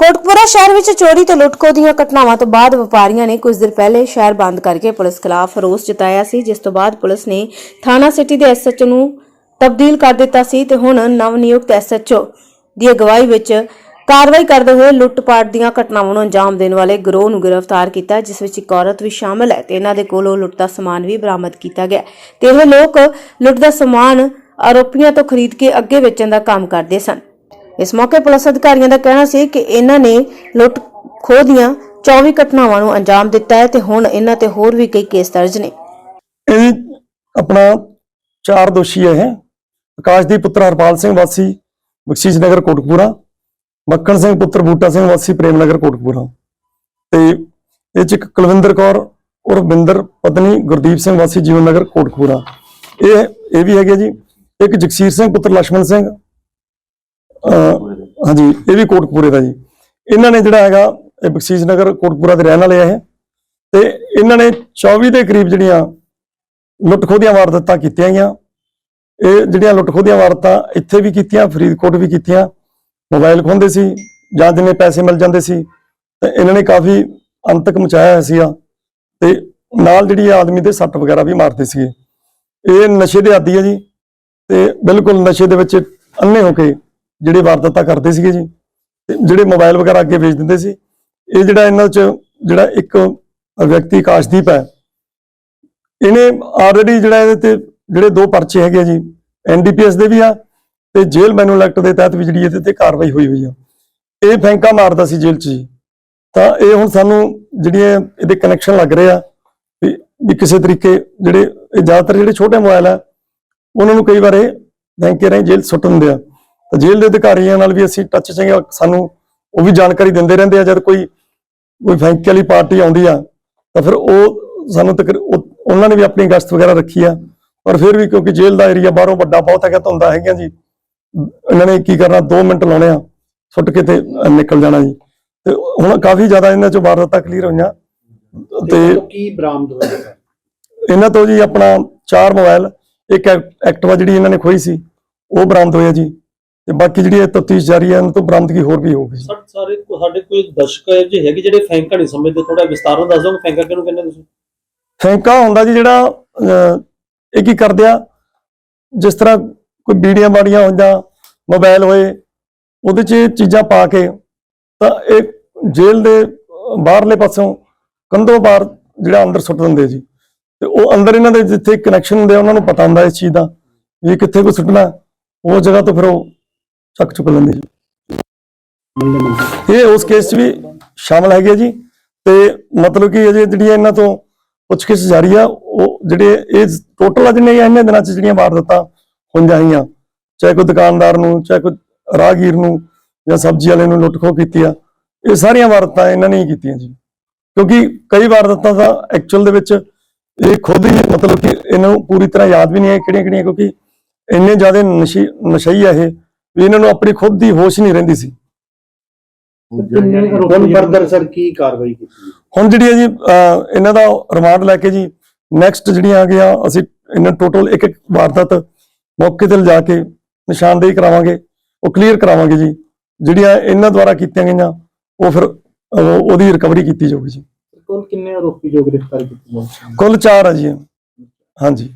ਕੋਟਕਪੂਰਾ ਸ਼ਹਿਰ ਵਿੱਚ ਚੋਰੀ ਤੇ ਲੁੱਟਖੋ ਦੀਆਂ ਘਟਨਾਵਾਂ ਤੋਂ ਬਾਅਦ ਵਪਾਰੀਆਂ ਨੇ ਕੁਝ ਦਿਨ ਪਹਿਲੇ ਸ਼ਹਿਰ ਬੰਦ ਕਰਕੇ ਪੁਲਿਸ ਖਿਲਾਫ ਰੋਸ ਜਤਾਇਆ ਸੀ, ਜਿਸ ਤੋਂ ਬਾਅਦ ਪੁਲਿਸ ਨੇ ਥਾਣਾ ਸਿਟੀ ਦੇ ਐਸਐਚਓ ਨੂੰ ਤਬਦੀਲ ਕਰ ਦਿੱਤਾ ਸੀ ਤੇ ਹੁਣ ਨਵ ਨਿਯੁਕਤ ਐਸਐਚਓ ਦੀ ਅਗਵਾਈ ਵਿੱਚ ਕਾਰਵਾਈ ਕਰਦੇ ਹੋਏ ਲੁੱਟ-ਪਾਟ ਦੀਆਂ ਘਟਨਾਵਾਂ ਨੂੰ ਅੰਜਾਮ ਦੇਣ ਵਾਲੇ ਗਰੋਹ ਨੂੰ ਗ੍ਰਿਫਤਾਰ ਕੀਤਾ, ਜਿਸ ਵਿੱਚ ਇੱਕ ਔਰਤ ਵੀ ਸ਼ਾਮਲ ਹੈ ਤੇ ਇਹਨਾਂ ਦੇ ਕੋਲੋਂ ਲੁੱਟ ਦਾ ਸਮਾਨ ਵੀ ਬਰਾਮਦ ਕੀਤਾ ਗਿਆ। ਹੈ ਤੇ ਇਹ ਲੋਕ ਲੁੱਟ ਦਾ ਸਮਾਨ ਆਰੋਪੀਆਂ ਤੋਂ ਖਰੀਦ ਕੇ ਅੱਗੇ ਵੇਚਣ ਦਾ ਕੰਮ ਕਰਦੇ ਸਨ। ਇਸ ਮੌਕੇ ਪੁਲਿਸ ਅਧਿਕਾਰੀਆਂ ਦਾ ਕਹਿਣਾ ਸੀ ਕਿ ਇਹਨਾਂ ਨੇ ਲੁੱਟ ਖੋਹ ਦੀਆਂ 24 ਘਟਨਾਵਾਂ ਨੂੰ ਅੰਜਾਮ ਦਿੱਤਾ ਹੈ ਤੇ ਹੁਣ ਇਹਨਾਂ ਤੇ ਹੋਰ ਵੀ ਕਈ ਕੇਸ ਦਰਜ ਨੇ। ਇਹ ਆਪਣਾ ਚਾਰ ਦੋਸ਼ੀ ਹੈ ਇਹ। ਆਕਾਸ਼ਦੀਪ ਪੁੱਤਰ ਹਰਪਾਲ ਸਿੰਘ ਵਾਸੀ, ਬਖਸ਼ੀਸ਼ ਨਗਰ ਕੋਟਕਪੂਰਾ, ਮੱਕਣ ਸਿੰਘ ਪੁੱਤਰ ਬੂਟਾ ਸਿੰਘ ਵਾਸੀ ਪ੍ਰੇਮ ਨਗਰ ਕੋਟਕਪੂਰਾ। ਤੇ ਇਹ ਚ ਕੁਲਵਿੰਦਰ ਕੌਰ ਔਰ ਬਿੰਦਰ ਪਤਨੀ ਗੁਰਦੀਪ ਸਿੰਘ ਵਾਸੀ ਜੀਵਨ ਨਗਰ ਕੋਟਕਪੂਰਾ। ਇਹ ਇਹ ਵੀ ਹੈਗੇ ਜੀ। ਇੱਕ ਜਗਸੀਰ ਸਿੰਘ ਪੁੱਤਰ ਲక్ష్మణ ਸਿੰਘ ਹਾਂਜੀ, ਇਹ ਵੀ ਕੋਟਕਪੂਰੇ ਦਾ ਜੀ। ਇਹਨਾਂ ਨੇ ਜਿਹੜਾ ਹੈਗਾ, ਇਹ ਬਖਸ਼ੀਸ਼ ਨਗਰ ਕੋਟਕਪੂਰਾ ਦੇ ਰਹਿਣ ਵਾਲੇ ਆ ਇਹ। ਤੇ ਇਹਨਾਂ ਨੇ 24 ਦੇ ਕਰੀਬ ਜਿਹੜੀਆਂ ਲੁੱਟ ਖੋਹ ਦੀਆਂ ਵਾਰਦਾਤਾਂ ਕੀਤੀਆਂ ਗਈਆਂ। ਇਹ ਜਿਹੜੀਆਂ ਲੁੱਟ ਖੋਹ ਦੀਆਂ ਵਾਰਦਾਤਾਂ ਇੱਥੇ ਵੀ ਕੀਤੀਆਂ, ਫਰੀਦਕੋਟ ਵੀ ਕੀਤੀਆਂ। ਮੋਬਾਈਲ ਖੋਹਦੇ ਸੀ, ਜਾਂ ਜਿੰਨੇ ਪੈਸੇ ਮਿਲ ਜਾਂਦੇ ਸੀ। ਤੇ ਇਹਨਾਂ ਨੇ ਕਾਫੀ ਅੰਤਕ ਮਚਾਇਆ ਹੋਇਆ ਸੀਗਾ। ਤੇ ਨਾਲ ਜਿਹੜੀ ਆਦਮੀ ਦੇ ਸੱਟ ਵਗੈਰਾ ਵੀ ਮਾਰਦੇ ਸੀਗੇ। ਇਹ ਨਸ਼ੇ ਦੇ ਆਦੀ ਹੈ ਜੀ। ਤੇ ਬਿਲਕੁਲ ਨਸ਼ੇ ਦੇ ਵਿੱਚ ਅੰਨੇ ਹੋ ਕੇ ਜਿਹੜੇ ਵਾਰਦਾਤਾਂ ਕਰਦੇ ਸੀਗੇ ਜੀ ਜਿਹੜੇ ਮੋਬਾਈਲ ਵਗੈਰਾ ਅੱਗੇ ਵੇਚ ਦਿੰਦੇ ਸੀ, ਇਹ ਜਿਹੜਾ ਇਹਨਾਂ ਚ ਜਿਹੜਾ ਇੱਕ ਵਿਅਕਤੀ ਆਕਾਸ਼ਦੀਪ ਹੈ, ਇਹਨੇ ਆਲਰੇਡੀ ਜਿਹੜਾ ਇਹਦੇ ਤੇ ਜਿਹੜੇ ਦੋ ਪਰਚੇ ਹੈਗੇ ਆ ਜੀ ਐਨਡੀਪੀਐਸ ਦੇ ਵੀ ਆ ਤੇ ਜੇਲ੍ਹ ਮੈਨੂਅਲ ਐਕਟ ਦੇ ਤਹਿਤ ਵੀ ਜਿਹੜੀ ਇਹਦੇ ਤੇ ਕਾਰਵਾਈ ਹੋਈ ਹੋਈ ਆ। ਇਹ ਫੈਂਕਾ ਮਾਰਦਾ ਸੀ ਜੇਲ੍ਹ 'ਚ ਜੀ। ਤਾਂ ਇਹ ਹੁਣ ਸਾਨੂੰ ਜਿਹੜੀ ਇਹਦੇ ਕਨੈਕਸ਼ਨ ਲੱਗ ਰਹੇ ਆ, ਵੀ ਕਿਸੇ ਤਰੀਕੇ ਜਿਹੜੇ ਇਹ ਜ਼ਿਆਦਾਤਰ ਜਿਹੜੇ ਛੋਟੇ ਮੋਬਾਈਲ ਆ, ਉਹਨਾਂ ਨੂੰ ਕਈ ਵਾਰ ਇਹ ਬੈਂਕੇ ਰਾਹੀਂ ਜੇਲ੍ਹ ਸੁੱਟ ਦਿੰਦੇ ਆ। ਤਾਂ ਜੇਲ੍ਹ ਦੇ ਅਧਿਕਾਰੀਆਂ ਨਾਲ ਵੀ ਅਸੀਂ ਟੱਚ 'ਚ ਹੈਗੇ ਸਾਨੂੰ ਉਹ ਵੀ ਜਾਣਕਾਰੀ ਦਿੰਦੇ ਰਹਿੰਦੇ ਆ ਜਦ ਕੋਈ ਕੋਈ ਫੈਂਕੇ ਵਾਲੀ ਪਾਰਟੀ ਆਉਂਦੀ ਆ ਤਾਂ ਫਿਰ ਉਹ ਸਾਨੂੰ ਤੱਕ ਉਹਨਾਂ ਨੇ ਵੀ ਆਪਣੀ ਗਸ਼ਤ ਵਗੈਰਾ ਰੱਖੀ ਆ। ਪਰ ਫਿਰ ਵੀ ਕਿਉਂਕਿ ਜੇਲ੍ਹ ਦਾ ਏਰੀਆ ਬਾਹਰੋਂ ਵੱਡਾ ਬਹੁਤ ਹੈਗਾ ਧੁੰਦਾ ਹੈਗਾ ਜੀ। ਇਹਨਾਂ ਨੇ ਕੀ ਕਰਨਾ 2 ਮਿੰਟ ਲਾਉਣੇ ਆ ਸੁੱਟ ਕੇ ਤੇ ਨਿਕਲ ਜਾਣਾ ਜੀ। ਤੇ ਹੁਣ ਕਾਫੀ ਜ਼ਿਆਦਾ ਇਹਨਾਂ ਚੋਂ ਵਾਰਦਾਤਾਂ ਕਲੀਅਰ ਹੋਈਆਂ। ਤੇ ਕੀ ਬਰਾਮਦ ਹੋਇਆ? ਇਹਨਾਂ ਤੋਂ ਜੀ ਆਪਣਾ ਚਾਰ ਮੋਬਾਈਲ ਇੱਕ ਐਕ- ਐਕਟਿਵਾ ਜਿਹੜੀ ਇਹਨਾਂ ਨੇ ਖੋਈ ਸੀ ਉਹ ਬਰਾਮਦ ਹੋਇਆ ਜੀ। ਤੇ ਬਾਕੀ ਜਿਹੜੀ ਤਫਤੀਸ਼ ਜਾਰੀ ਹੈ ਇਹਨਾਂ ਤੋਂ ਬਰਾਮਦਗੀ ਹੋਰ ਵੀ ਹੋਊਗੀ। ਸਰ ਸਾਰੇ ਸਾਡੇ ਕੋਈ ਦਰਸ਼ਕ ਜੇ ਹੈਗੇ ਜਿਹੜੇ ਫੈਂਕਾ ਨਹੀਂ ਸਮਝਦੇ ਥੋੜਾ ਵਿਸਤਾਰ ਨਾਲ ਦੱਸ ਦਿਓ ਫੈਂਕਾ ਕਿਹਨੂੰ ਕਹਿੰਦੇ ਤੁਸੀਂ? ਫੈਂਕਾ ਹੁੰਦਾ ਜੀ ਜਿਹੜਾ ਇਹ ਕੀ ਕਰਦੇ ਆ ਜਿਸ ਤਰ੍ਹਾਂ ਕੋਈ ਬੀੜੀਆਂ ਬਾੜੀਆਂ ਹੋ ਜਾਂ ਮੋਬਾਈਲ ਹੋਏ ਉਹਦੇ 'ਚ ਇਹ ਚੀਜ਼ਾਂ ਪਾ ਕੇ ਤਾਂ ਇਹ ਜੇਲ੍ਹ ਦੇ ਬਾਹਰਲੇ ਪਾਸੋਂ ਕੰਧੋਂ ਬਾਹਰ ਜਿਹੜਾ ਅੰਦਰ ਸੁੱਟ ਦਿੰਦੇ ਜੀ। ਤੇ ਉਹ ਅੰਦਰ ਇਹਨਾਂ ਦੇ ਜਿੱਥੇ ਕਨੈਕਸ਼ਨ ਹੁੰਦੇ ਆ ਉਹਨਾਂ ਨੂੰ ਪਤਾ ਹੁੰਦਾ ਇਸ ਚੀਜ਼ ਦਾ ਵੀ ਇਹ ਕਿੱਥੇ ਕੋ ਸੁੱਟਣਾ ਉਹ ਜਗ੍ਹਾ ਤੋਂ ਫਿਰ ਉਹ ਚੱਕ ਚੁੱਕ ਲੈਂਦੇ ਜੀ। ਇਹ ਉਸ ਕੇਸ 'ਚ ਵੀ ਸ਼ਾਮਲ ਹੈਗੇ ਜੀ। ਤੇ ਮਤਲਬ ਕਿ ਅਜੇ ਜਿਹੜੀਆਂ ਇਹਨਾਂ ਤੋਂ ਪੁੱਛਗਿੱਛ ਜਾਰੀ ਆ ਉਹ ਜਿਹੜੇ ਇਹ ਟੋਟਲ ਆ ਜਿੰਨੇ ਇੰਨੇ ਦਿਨਾਂ 'ਚ ਜਿਹੜੀਆਂ ਵਾਰਦਾਤਾਂ ਹੋਈਆਂ ਹੈਗੀਆਂ ਚਾਹੇ ਕੋਈ ਦੁਕਾਨਦਾਰ ਨੂੰ ਚਾਹੇ ਕੋਈ ਰਾਹਗੀਰ ਨੂੰ ਜਾਂ ਸਬਜ਼ੀ ਵਾਲੇ ਨੂੰ ਲੁੱਟ ਖੋਹ ਕੀਤੀ ਆ। ਇਹ ਸਾਰੀਆਂ ਵਾਰਦਾਤਾਂ ਇਹਨਾਂ ਨੇ ਹੀ ਕੀਤੀਆਂ ਜੀ। ਕਿਉਂਕਿ ਕਈ ਵਾਰਦਾਤਾਂ ਦਾ ਐਕਚੁਅਲ ਦੇ ਵਿੱਚ ਇਹ ਖੁਦ ਹੀ ਮਤਲਬ ਕਿ ਇਹਨਾਂ ਨੂੰ ਪੂਰੀ ਤਰ੍ਹਾਂ ਯਾਦ ਵੀ ਨਹੀਂ ਹੈ ਕਿਹੜੀਆਂ ਕਿਹੜੀਆਂ ਕਿਉਂਕਿ ਇੰਨੇ ਜ਼ਿਆਦਾ ਨਸ਼ੀ ਨਸ਼ਈ ਆ ਇਹ। ਵੀ ਇਹਨਾਂ ਨੂੰ ਆਪਣੀ ਖੁਦ ਦੀ ਹੋਸ਼ ਨਹੀਂ ਰਹਿੰਦੀ ਸੀ। ਹੁਣ ਫਰਦਰ ਸਰ ਕੀ ਕਾਰਵਾਈ ਕੀਤੀ ਹੁਣ ਜਿਹੜੀ ਹੈ ਜੀ ਅਹ ਇਹਨਾਂ ਦਾ ਰਿਮਾਂਡ ਲੈ ਕੇ ਜੀ ਨੈਕਸਟ ਜਿਹੜੀਆਂ ਆ ਗਿਆ ਅਸੀਂ ਇਹਨਾਂ ਟੋਟਲ ਇੱਕ ਇੱਕ ਵਾਰਦਾਤ ਮੌਕੇ ਤੇ ਲਿਜਾ ਕੇ ਨਿਸ਼ਾਨਦੇਹੀ ਕਰਾਵਾਂਗੇ ਉਹ ਕਲੀਅਰ ਕਰਾਵਾਂਗੇ ਜੀ। ਜਿਹੜੀਆਂ ਇਹਨਾਂ ਦੁਆਰਾ ਕੀਤੀਆਂ ਗਈਆਂ ਉਹ ਫਿਰ ਅਹ ਉਹਦੀ ਰਿਕਵਰੀ ਕੀਤੀ ਜਾਊਗੀ ਜੀ। ਕੋਲ ਕਿੰਨੇ ਆਰੋਪੀ ਜੋ ਗ੍ਰਿਫਤਾਰ ਕੀਤੇ ਗਏ? ਕੁੱਲ 4 ਆ ਜੀ। ਇਹ। ਹਾਂਜੀ।